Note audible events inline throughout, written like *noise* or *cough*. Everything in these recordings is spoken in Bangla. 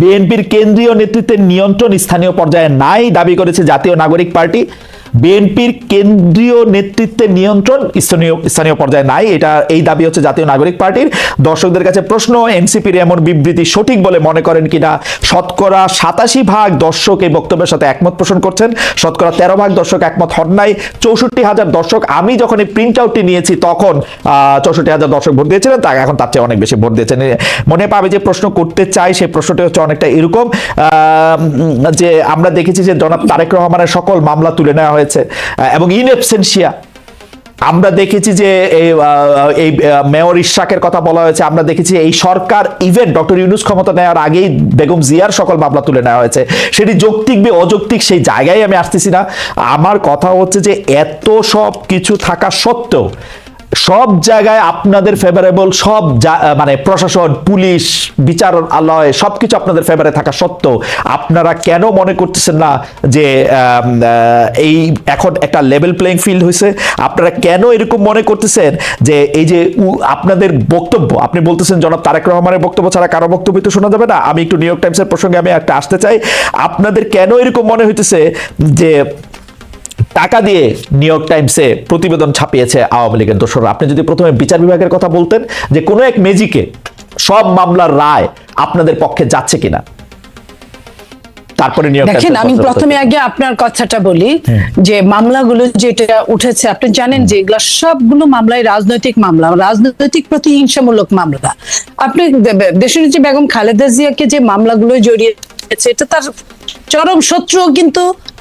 বিএনপির কেন্দ্রীয় নেতৃত্বের নিয়ন্ত্রণ স্থানীয় পর্যায়ে নাই দাবি করেছে জাতীয় নাগরিক পার্টি। বিএনপির কেন্দ্রীয় নেতৃত্বের নিয়ন্ত্রণ স্থানীয় স্থানীয় পর্যায়ে নাই। এটা এই দাবি হচ্ছে জাতীয় নাগরিক পার্টির। দর্শকদের কাছে প্রশ্ন, এনসিপির এমন বিবৃতি সঠিক বলে মনে করেন কিনা? শতকরা সাতাশি ভাগ দর্শক এই বক্তব্যের সাথে একমত পোষণ করছেন। শতকরা তেরো ভাগ দর্শক একমত হন নাই। চৌষট্টি হাজার দর্শক, আমি যখন এই প্রিন্ট আউটটি নিয়েছি তখন চৌষট্টি হাজার দর্শক ভোট দিয়েছিলেন, তা এখন তার চেয়ে অনেক বেশি ভোট দিয়েছেন। মনে পাবে যে প্রশ্ন করতে চাই সেই প্রশ্নটি হচ্ছে অনেকটা এরকম। যে আমরা দেখেছি যে জনাব তারেক রহমানের সকল মামলা তুলে নেওয়া হয়েছে। এবং ইন আমরা দেখেছি যে এই মেয়র ইশাকের কথা বলা হয়েছে, আমরা দেখেছি এই সরকার ইভেন্ট ডক্টর ইউনুস ক্ষমতা নেওয়ার আগেই বেগম জিয়ার সকল মামলা তুলে নেওয়া হয়েছে। সেটি যৌক্তিক বি অযৌক্তিক সেই জায়গায় আমি আসতেছি না। আমার কথা হচ্ছে যে এত সব কিছু থাকা সত্ত্বেও সব জায়গায় আপনাদের ফেভারেবল সব মানে প্রশাসন, পুলিশ বিচার বিচারালয়, সবকিছু আপনাদের ফেভারে থাকা সত্ত্বেও আপনারা কেন মনে করতেছেন না যে এই এখন একটা লেভেল প্লেইং ফিল্ড হয়েছে আপনারা কেন এরকম মনে করতেছেন যে, এই যে আপনাদের বক্তব্য, আপনি বলতেছেন জনাব তারেক রহমানের বক্তব্য ছাড়া কারও বক্তব্য তো শোনা যাবে না। আমি একটু নিউ ইয়র্ক টাইমসের প্রসঙ্গে আমি একটা আসতে চাই। আপনাদের কেন এরকম মনে হইতেছে যে টাকা দিয়ে নিউ ইয়র্ক টাইমসে প্রতিবেদন ছাপিয়েছে আওয়ামী লীগের দোসররা আপনি যদি প্রথমে বিচার বিভাগের কথা বলতেন যে কোনো এক মেজিকে সব মামলার রায় আপনাদের পক্ষে যাচ্ছে কিনা। তারপরে দেখেন আমি প্রথমে আগে আপনার কথাটা বলি যে মামলাগুলো যেটা উঠেছে আপনি জানেন যে এগুলো সবগুলো মামলায় রাজনৈতিক মামলা রাজনৈতিক প্রতিহিংসামূলক মামলা। আপনি দে- দেশনেত্রী বেগম খালেদা জিয়াকে যে মামলাগুলো জড়িয়েছে এটা তার চরম শত্রু কিন্তু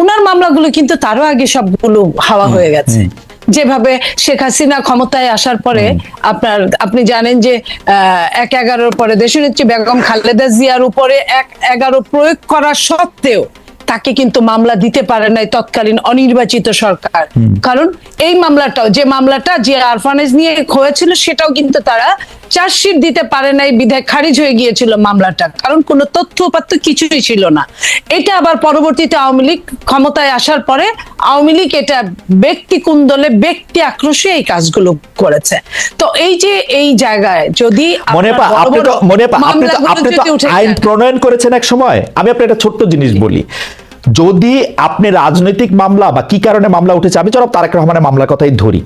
ওনার মামলাগুলো কিন্তু তারও আগে সবগুলো হাওয়া হয়ে গেছে। যেভাবে শেখ হাসিনা ক্ষমতায় আসার পরে আপনার আপনি জানেন যে এক এগারোর পরে দেশনেত্রী বেগম খালেদা জিয়ার উপরে এক এগারো প্রয়োগ করা সত্ত্বেও তাকে কিন্তু মামলা দিতে পারে নাই তৎকালীন অনির্বাচিত সরকার। কারণ এই মামলাটাও যে মামলাটা যে আরফানেজ নিয়ে হয়েছিল সেটাও কিন্তু তারা চার্জশিট দিতে পারে নাই বিধায় খারিজ হয়ে গিয়েছিল মামলাটা। কারণ কোনো তথ্য উপাত্ত কিছুই ছিল না। এটা আবার পরবর্তীতে আওয়ামী লীগ ক্ষমতায় আসার পরে আওয়ামী লীগ এটা ব্যক্তি কুন্দলে ব্যক্তি আক্রোশে এই কাজগুলো করেছে। তো এই যে এই জায়গায় যদি মনে পা আপনি তো আপনি তো আপনি তো আইন প্রণয়ন করেছেন এক সময়। আমি আপনার একটা ছোট্ট জিনিস বলি। যদি আপনি রাজনৈতিক মামলা বা কি কারণে মামলা উঠেছে আমি চলো তারেক রহমানের মামলার কথাই ধরি।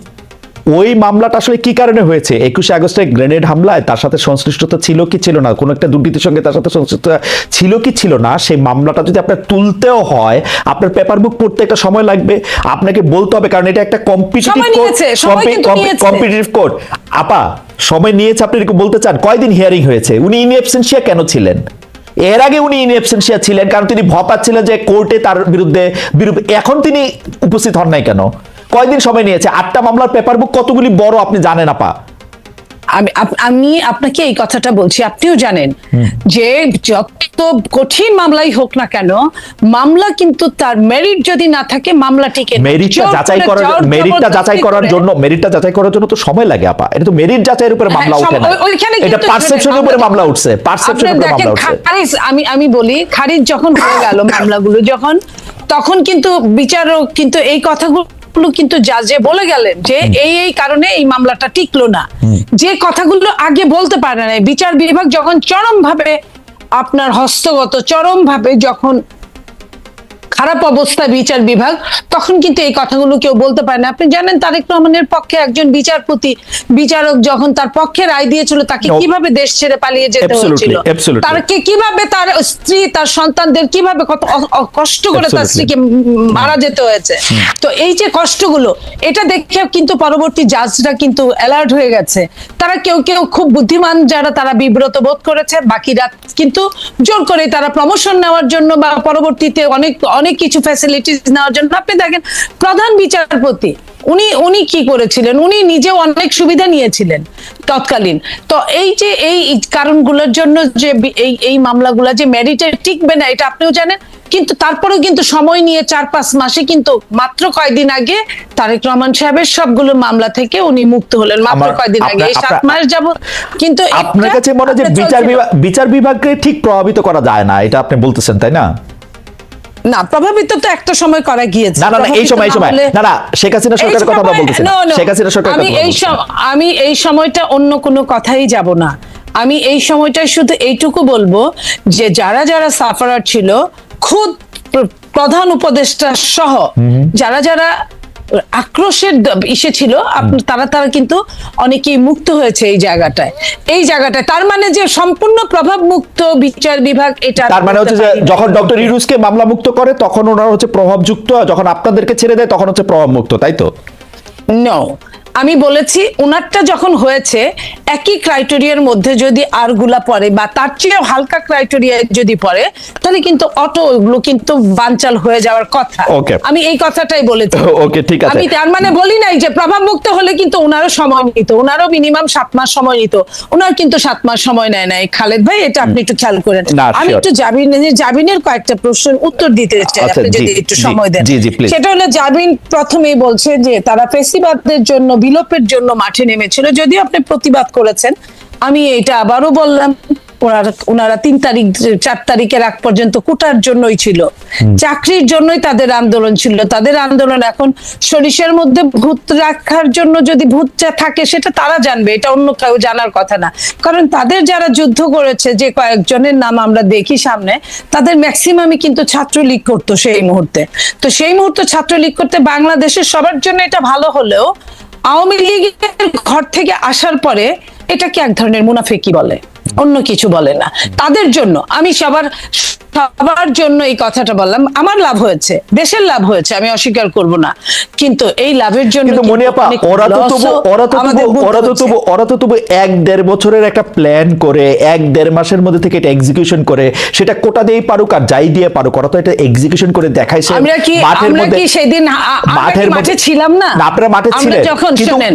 ওই মামলাটা আসলে কি কারণে হয়েছে? একুশে আগস্টে গ্রেনেড হামলায় তার সাথে সংশ্লিষ্টতা ছিল কি ছিল না? কোনো একটা দুর্নীতির সঙ্গে তার সাথে সংশ্লিষ্টতা ছিল কি ছিল না? সেই মামলাটা যদি আপনার তুলতেও হয় আপনার পেপার বুক পড়তে একটা সময় লাগবে। আপনাকে বলতে হবে কারণ এটা একটা কম্পিটিটিভ। কম্পিটিটিভ কোর্ট আপা সময় নিয়েছে আপনি এরকম বলতে চান? কয়দিন হিয়ারিং হয়েছে? উনি ইন অ্যাবসেন্সিয়া কেন ছিলেন? এর আগে উনি ইন অ্যাবসেন্সিয়া ছিলেন কারণ তিনি ভয় পাচ্ছিলেন যে কোর্টে তার বিরুদ্ধে বিরুদ্ধে এখন তিনি উপস্থিত হন নাই কেন? কয়দিন সময় নিয়েছে? আটটা মামলার পেপার বুক কতগুলি বড় আপনি জানেন আপা? আমি আমি আপনাকে এই কথাটা বলছি আপনিও জানেন যে যত কঠিন মামলাই হোক না কেন মামলা কিন্তু তার মেরিট যদি না থাকে মামলা টিকে মেরিটটা যাচাই করার মেরিটটা যাচাই করার জন্য মেরিটটা যাচাই করার জন্য তো সময় লাগে আপা। এটা তো মেরিট যাচাইয়ের উপরে হ্যাঁ, মামলা ওঠে না। এটা পারসেপশনের উপরে মামলা উঠছে। পারসেপশনের উপরে মামলা উঠছে। খারিজ আমি আমি বলি খারিজ যখন হয়ে গেল মামলাগুলো যখন তখন কিন্তু বিচারক কিন্তু এই কথাগুলো কিন্তু জাজে বলে গেলেন যে এই এই কারণে এই মামলাটা টিকলো না। যে কথাগুলো আগে বলতে পারে না বিচার বিভাগ যখন চরম ভাবে আপনার হস্তগত চরম ভাবে যখন খারাপ অবস্থা বিচার বিভাগ তখন কিন্তু এই কথাগুলো কেউ বলতে পারে না। আপনি জানেন তারেক রহমানের পক্ষে একজন বিচারপতি বিচারক যখন তার পক্ষে রায় দিয়েছিল তাকে কীভাবে দেশ ছেড়ে পালিয়ে যেতে হয়েছিল. তারকে কীভাবে তার স্ত্রী তার সন্তানদের কীভাবে কত কষ্ট করে তার স্ত্রীকে মারা যেতে হয়েছে? তো এই যে কষ্টগুলো এটা দেখে কিন্তু পরবর্তী জাজরা কিন্তু অ্যালার্ট হয়ে গেছে। তারা কেউ কেউ খুব বুদ্ধিমান যারা তারা বিব্রত বোধ করেছে। বাকিরা কিন্তু জোর করে তারা প্রমোশন নেওয়ার জন্য বা পরবর্তীতে অনেক অনেক কিছু ফ্যাসিলিটিস নেওয়ার জন্য। আপনি দেখেন প্রধান বিচারপতি উনি উনি কি করেছিলেন? উনি নিজেও অনেক সুবিধা নিয়েছিলেন তৎকালীন। তো এই যে এই কারণগুলোর জন্য যে এই এই মামলাগুলো যে মেরিটে টিকবে না এটা আপনিও জানেন। কিন্তু তারপরেও কিন্তু সময় নিয়ে চার পাঁচ মাসে কিন্তু মাত্র কয়দিন আগে তারেক রহমান সাহেবের সবগুলো মামলা থেকে উনি মুক্ত হলেন মাত্র কয়দিন আগে। এই সাত মাস যাবত কিন্তু আপনার কাছে মনে হয় যে বিচার বিভাগ বিচার বিভাগকে ঠিক প্রভাবিত করা যায় না এটা আপনি বলতেছেন তাই না? না প্রভাবিত তো একটা সময় করা গিয়েছে। না না এই সময় এই সময়। না না শেখ হাসিনা সরকারের কথা বলতেছি শেখ হাসিনা সরকার আমি এই। আমি এই সময়টা অন্য কোনো কথাই যাব না। আমি এই সময়টায় শুধু এইটুকু বলব যে যারা যারা সাফারার ছিল খুদ প্রধান উপদেষ্টা সহ যারা যারা আক্রোশের ইসে ছিল তারা তারা কিন্তু অনেকেই মুক্ত হয়েছে এই জায়গাটায়। এই জায়গাটায় তার মানে যে সম্পূর্ণ প্রভাব মুক্ত বিচার বিভাগ এটা তার মানে হচ্ছে যে। যখন ডক্টর ইরুসকে মামলা মুক্ত করে তখন ওনারা হচ্ছে প্রভাবযুক্ত যখন আপনাদেরকে ছেড়ে দেয় তখন হচ্ছে প্রভাব মুক্ত তাই তো? নো আমি বলেছি ওনারটা যখন হয়েছে একই ক্রাইটেরিয়ার মধ্যে যদি আরগুলা পড়ে বা তার চেয়েও হালকা ক্রাইটেরিয়া যদি পড়ে তাহলে কিন্তু অটো ওগুলো কিন্তু বানচাল হয়ে যাওয়ার কথা। আমি এই কথাটাই বলেছি। *laughs* ওকে ঠিক আছে। আমি তার মানে বলি নাই যে প্রভাব মুক্ত হলে কিন্তু ওনারও সময় নিত ওনারও মিনিমাম সাত মাস সময় নিত ওনার কিন্তু সাত মাস সময় নেয় নাই। খালেদ ভাই এটা আপনি একটু খেয়াল করেন। আমি একটু জাবিনের জাবিনের কয়েকটা প্রশ্নের উত্তর দিতে চাই আচ্ছা, আপনি যদি একটু সময় দেন. সেটা হলো জাবিন প্রথমেই বলছে যে তারা ফেসিবাদদের জন্য বিলোপের জন্য মাঠে নেমেছিল যদিও আপনি প্রতিবাদ করেছেন। আমি এটা আবারও বললাম ওনারা ওনারা তিন তারিখ চার তারিখের আগ পর্যন্ত কুটার জন্যই ছিল। চাকরির জন্যই তাদের আন্দোলন ছিল। তাদের আন্দোলন এখন সরিষার মধ্যে ভূত রাখার জন্য যদি ভূতটা থাকে সেটা তারা জানবে এটা অন্য কেউ জানার কথা না। কারণ তাদের যারা যুদ্ধ করেছে যে কয়েকজনের নাম আমরা দেখি সামনে তাদের ম্যাক্সিমামই কিন্তু ছাত্রলীগ করতো সেই মুহূর্তে। তো সেই মুহূর্তে ছাত্রলীগ করতে বাংলাদেশের সবার জন্য এটা ভালো হলেও আওয়ামী লীগের ঘর থেকে আসার পরে এটাকে এক ধরনের মুনাফিকি বলে। অন্য কিছু বলে না। তাদের জন্য আমি সবার সবার জন্য এই কথাটা বললাম আমার লাভ হয়েছে দেশের লাভ হয়েছে আমি অস্বীকার করব না। কিন্তু এই লাভের জন্য কিন্তু মনিয়াপা ওরা তো তবু ওরা তো তবু ওরা তো তবু ওরা তো তবু এক দেড় বছরের একটা প্ল্যান করে এক দেড় মাসের মধ্যে থেকে এটা এক্সিকিউশন করে সেটা কোটা দিয়েই পারুক আর যাই দিয়ে পারুক ওরা তো এটা এক্সিকিউশন করে দেখাইছে আমরা কি মাঠের মধ্যে সেদিন কি মাঠে ছিলাম না? আপনারা মাঠে ছিলেন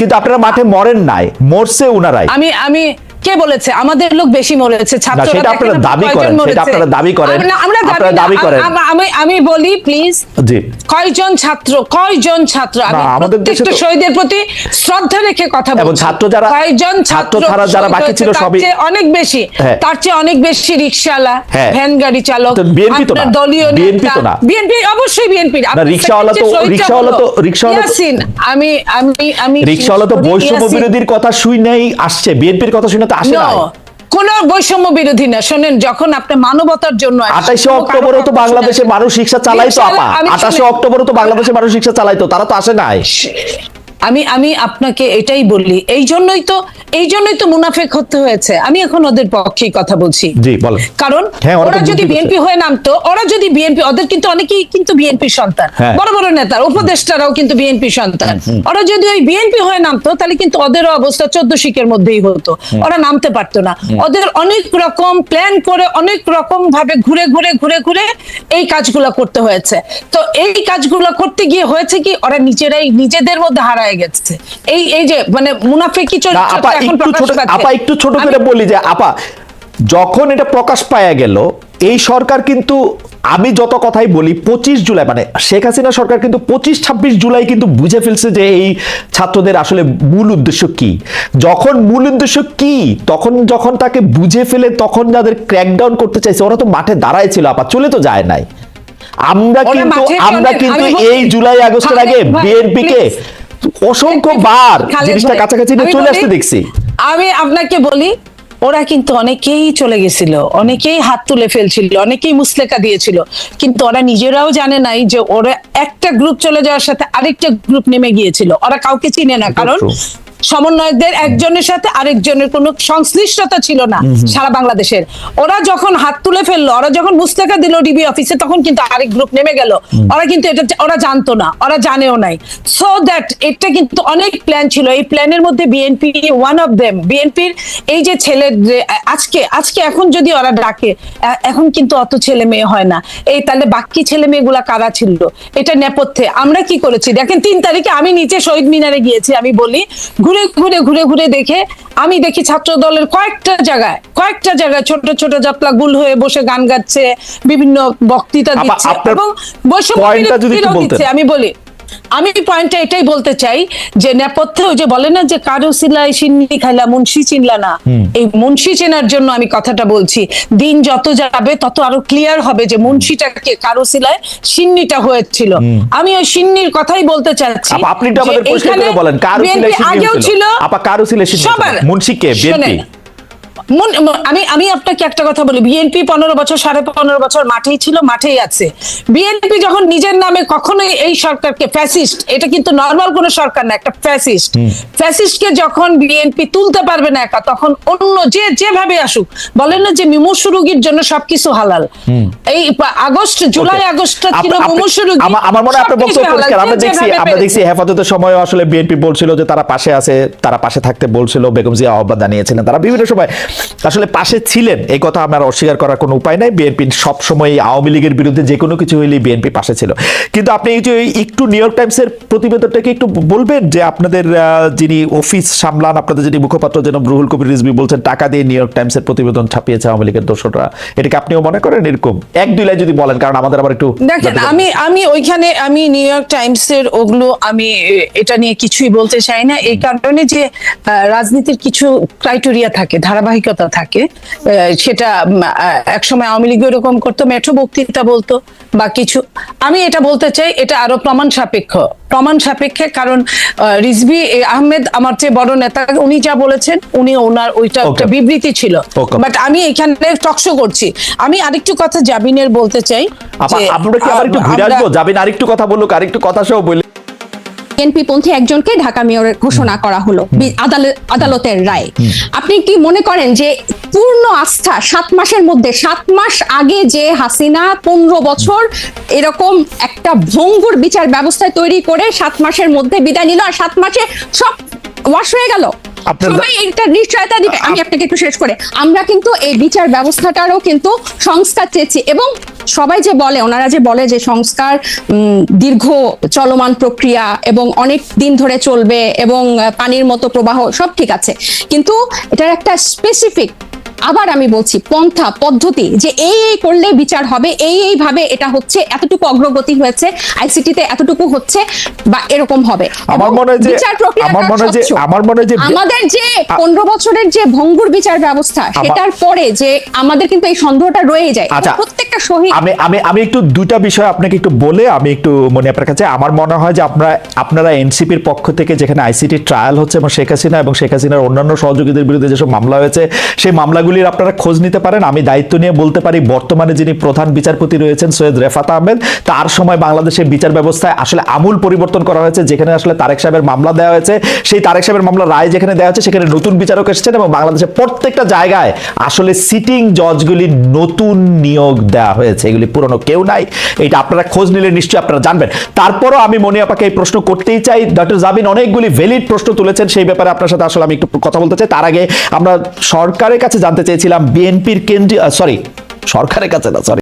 কিন্তু আপনারা মাঠে মরেন নাই মরছে উনারাই। আমি আমি কে বলেছে আমাদের লোক বেশি মরেছে ছাত্ররা সেটা আপনারা দাবি করেন, সেটা আপনারা দাবি করেন। আমরা- আমরা দাবি আপনারা দাবি করেন। আমি আমি বলি প্লিজ জি কয়জন ছাত্র কয়জন ছাত্র আমি না, প্রত্যেকটা শহীদের প্রতি শ্রদ্ধা রেখে কথা বলছি ছাত্র যারা- কয়জন ছাত্র ছাড়া যারা বাকি ছিল সবই- অনেক বেশি হ্যাঁ। তার চেয়ে অনেক বেশি রিকশাওয়ালা হ্যাঁ। ভ্যান গাড়ি চালক BNP তো না। দলীয় নেতা তো না। বিএনপি অবশ্যই বিএনপি রিকশাওয়ালা তো- রিকশাওয়ালা তো- রিকশাওয়ালা আমি আমি আমি রিক্সাওয়ালা তো বৈষম্য বিরোধীর কথা শুই শুনেই আসছে বিএনপির কথা শুনে তো আসে না কোন বৈষম্য বিরোধী না। শোনেন যখন আপনি মানবতার জন্য আঠাশে অক্টোবর অক্টোবরও তো বাংলাদেশে মানুষ রিক্সা চালাইতো আপা। আঠাশে অক্টোবর অক্টোবরও তো বাংলাদেশে মানুষ রিক্সা চালাইতো তারা তো আসে নাই। আমি আমি আপনাকে এটাই বললি এই জন্যই তো এই জন্যই তো মুনাফেক হতে হয়েছে। আমি এখন ওদের পক্ষেই কথা বলছি। কারণ হ্যাঁ, ওরা যদি বিএনপি হয়ে নামতো ওরা যদি বিএনপি ওদের কিন্তু অনেকেই কিন্তু বিএনপি সন্তান। হ্যাঁ। বড় বড় নেতা উপদেষ্টারাও কিন্তু বিএনপি সন্তান। ওরা যদি ওই বিএনপি হয়ে নামতো তাহলে কিন্তু ওদেরও অবস্থা চোদ্দ শিখের মধ্যেই হতো। ওরা নামতে পারতো না। ওদের অনেক রকম প্ল্যান করে অনেক রকম ভাবে ঘুরে ঘুরে ঘুরে ঘুরে এই কাজগুলো করতে হয়েছে। তো এই কাজগুলো করতে গিয়ে হয়েছে কি ওরা নিজেরাই নিজেদের মধ্যে হারায় গেছে? এই এই যে মানে মুনাফেকি না চরিত্রটা আপা একটু ছোট আপা একটু ছোট করে বলি যে আপা যখন এটা প্রকাশ পাওয়া গেল এই সরকার কিন্তু আমি যত কথাই বলি পঁচিশ জুলাই মানে শেখ হাসিনা সরকার কিন্তু পঁচিশ ছাব্বিশ জুলাই কিন্তু বুঝে ফেলছে যে এই ছাত্রদের আসলে মূল উদ্দেশ্য কি। যখন মূল উদ্দেশ্য কি তখন যখন তাকে বুঝে ফেলে তখন যাদের ক্র্যাকডাউন করতে চাইছে ওরা তো মাঠে দাঁড়ায় ছিল আপা চলে তো যায় নাই। আমরা কিন্তু আমরা কিন্তু এই জুলাই আগস্টের আগে খালেদ অসংখ্য বার জিনিসটা কাছাকাছি আমি চলে আসতে দেখছি। আমি আপনাকে বলি ওরা কিন্তু অনেকেই চলে গেছিল অনেকেই হাত তুলে ফেলছিল অনেকেই মুসলেকা দিয়েছিল কিন্তু ওরা নিজেরাও জানে নাই যে ওরা একটা গ্রুপ চলে যাওয়ার সাথে আরেকটা গ্রুপ নেমে গিয়েছিল। ওরা কাউকে চিনে না কারণ. সমন্বয়কদের একজনের সাথে আরেকজনের কোনো সংশ্লিষ্টতা ছিল না সারা বাংলাদেশের। ওরা যখন হাত তুলে ফেলল ওরা যখন মুস্তাকা দিল ডিবি অফিসে তখন কিন্তু আরেক গ্রুপ নেমে গেল। ওরা কিন্তু এটা ওরা জানতো না ওরা জানেও নাই। সো দ্যাট এটা কিন্তু অনেক প্ল্যান ছিল। এই প্ল্যানের মধ্যে বিএনপি ওয়ান অফ দেম বিএনপির এই যে ছেলে আজকে আজকে এখন যদি ওরা ডাকে এখন কিন্তু অত ছেলে মেয়ে হয় না। এই তাহলে বাকি ছেলে মেয়েগুলা কারা ছিল? এটা নেপথ্যে। আমরা কি করেছি? দেখেন তিন তারিখে আমি নিচে শহীদ মিনারে গিয়েছি আমি বলি ঘুরে ঘুরে ঘুরে ঘুরে দেখে আমি দেখি ছাত্র দলের কয়েকটা জায়গায় কয়েকটা জায়গায় ছোট ছোট জাতলা গুল হয়ে বসে গান গাচ্ছে বিভিন্ন বক্তৃতা দিচ্ছে এবং বসে। আমি বলি আমি পয়েন্টটা এটাই বলতে চাই যে নেপথ্যে ওই যে বলে না যে কারও সিলাই সিন্নি খাইলা মুন্সি চিনলা না। এই মুন্সি চেনার জন্য আমি কথাটা বলছি দিন যত যাবে তত আরও ক্লিয়ার হবে যে মুন্সিটাকে কারও সিলায় সিন্নিটা হয়েছিল। আমি ওই সিন্নির কথাই বলতে চাচ্ছি আপনি একটু আমাদের পরিষ্কার করে বলেন কারও সিলাই সিন্নি আগেও ছিল। আপা কারও সিলাই সিন্নি মুন্সি কে? BNP? আমি আমি আপনাকে একটা কথা বলি। বিএনপি পনেরো বছর সাড়ে পনেরো বছর মাঠেই ছিল মাঠেই আছে। বিএনপি যখন নিজের নামে কখনোই এই সরকারকে ফ্যাসিস্ট এটা কিন্তু নর্মাল কোন সরকার না একটা ফ্যাসিস্ট ফ্যাসিস্টকে যখন বিএনপি তুলতে পারবে না একা তখন অন্য যে যেভাবে আসুক বলেন না যে মুমূর্ষু রুগীর জন্য সবকিছু হালাল। এই আগস্ট জুলাই. আগস্টটা ছিল মুমূর্ষু রোগী। আমার- মনে হয় আপনার বক্তব্য পরিষ্কার। আমরা দেখছি আমরা। দেখছি হেফাজতের সময় আসলে বিএনপি বলছিল যে তারা পাশে আছে তারা পাশে থাকতে বলছিল বেগম জিয়া আহ্বান জানিয়েছিলেন। তারা বিভিন্ন সময় আসলে পাশে ছিলেন এই কথা আমার অস্বীকার করার কোনো উপায় নাই। বিএনপি সব সময় আওয়ামী লীগের বিরুদ্ধে যে কোনো কিছু হইলেই বিএনপি পাশে ছিল। কিন্তু আপনি এই যে একটু নিউ ইয়র্ক টাইমসের প্রতিবেদনটাকে একটু বলবেন যে আপনাদের যিনি অফিস সামলান আপনাদের যিনি মুখপাত্র যেন রুহুল কবির রিজভি বলছেন টাকা দিয়ে নিউ ইয়র্ক টাইমসের প্রতিবেদন ছাপিয়েছে আওয়ামী লীগের দোষরা এটাকে আপনিও মনে করেন এরকম? এক দুই লাইন যদি বলেন কারণ আমাদের আবার একটু দেখেন আমি আমি ওইখানে আমি নিউ ইয়র্ক টাইমস এর ওগুলো আমি এটা নিয়ে কিছুই বলতে চাই না। এই কারণে যে রাজনীতির কিছু ক্রাইটেরিয়া থাকে ধারাবাহিকতা থাকে সেটা একসময় আওয়ামী লীগ এরকম করতো মেঠো বক্তৃতা বলতো বা কিছু। আমি এটা বলতে চাই এটা আরও প্রমাণ সাপেক্ষ। প্রমাণ সাপেক্ষে কারণ এ, আহমেদ আমার চেয়ে বড় নেতা উনি যা বলেছেন উনি ওনার ওইটা একটা বিবৃতি ছিল। বাট আমি এখানে টকশো করছি। আমি আরেকটু কথা জাবিনের বলতে চাই আমরা কি আবার একটু ঘুরে আসব? যাবেন আরেকটু কথা বলুক আরেকটু কথা সহ বলে। বিএনপি পন্থী একজনকে ঢাকা মেয়রের ঘোষণা করা হলো আদালতের রায়। আপনি কি মনে করেন যে পূর্ণ আস্থা সাত মাসের মধ্যে সাত মাস আগে যে হাসিনা পনেরো বছর এরকম একটা ভঙ্গুর বিচার ব্যবস্থা তৈরি করে সাত মাসের মধ্যে বিদায় নিল আর সাত মাসে সব ওয়াশ হয়ে গেল। সবাই এটা নিশ্চয়তা দিবে। আমি আপনাকে একটু শেষ করে। আমরা কিন্তু এই বিচার ব্যবস্থাটারও কিন্তু সংস্কার চেয়েছি এবং সবাই যে বলে ওনারা যে বলে যে সংস্কার দীর্ঘ চলমান প্রক্রিয়া এবং অনেক দিন ধরে চলবে এবং পানির মতো প্রবাহ সব ঠিক আছে। কিন্তু এটার একটা স্পেসিফিক আবার আমি বলছি পন্থা পদ্ধতি যে এই এই করলে বিচার হবে এই এই ভাবে এটা হচ্ছে এতটুকু অগ্রগতি হয়েছে আইসিটিতে এতটুকু হচ্ছে বা এরকম হবে আমার মনে হয় যে- আমার মনে হয় যে- আমার মনে হয় যে- আমাদের যে পনেরো বছরের যে ভঙ্গুর বিচার ব্যবস্থা সেটার পরে যে আমাদের কিন্তু এই সন্দেহটা রয়ে যায় আচ্ছা। প্রত্যেকটা শহীদ আমি আমি আমি একটু দুইটা বিষয় আপনাকে একটু বলে আমি একটু মনে আপনার কাছে আমার মনে হয় যে আপনারা আপনারা এনসিপির পক্ষ থেকে যেখানে আইসিটি ট্রায়াল হচ্ছে এবং শেখ হাসিনা এবং শেখ হাসিনার অন্যান্য সহযোগীদের বিরুদ্ধে যেসব মামলা হয়েছে সেই মামলাগুলির আপনারা খোঁজ নিতে পারেন। আমি দায়িত্ব নিয়ে বলতে পারি, বর্তমানে যিনি প্রধান বিচারপতি রয়েছেন সৈয়দ রেফাত আহমেদ, তার সময় বাংলাদেশের বিচার ব্যবস্থায় আসলে আমূল পরিবর্তন করা হয়েছে, যেখানে আসলে তারেক সাহেবের মামলা দেওয়া হয়েছে। সেই তারেক সাহেবের মামলা রায় যেখানে দেওয়া হচ্ছে সেখানে নতুন বিচারক এসেছেন এবং বাংলাদেশের প্রত্যেকটা জায়গায় আসলে সিটিং জজগুলি নতুন নিয়োগ দেওয়া হয়েছে। এগুলি পুরনো কেউ নাই। এটা আপনারা খোঁজ নিলে নিশ্চয়ই আপনারা জানবেন। তারপরও আমি মনে আপাকে এই প্রশ্ন করতেই চাই। ডক্টর জাবিন অনেকগুলি ভ্যালিড প্রশ্ন তুলেছেন, সেই ব্যাপারে আপনার সাথে আসলে আমি একটু কথা বলতে চাই। তার আগে আমরা সরকারের কাছে জানতে চেয়েছিলাম বিএনপির কেন্দ্রীয় সরি সরকারের কাছে না সরি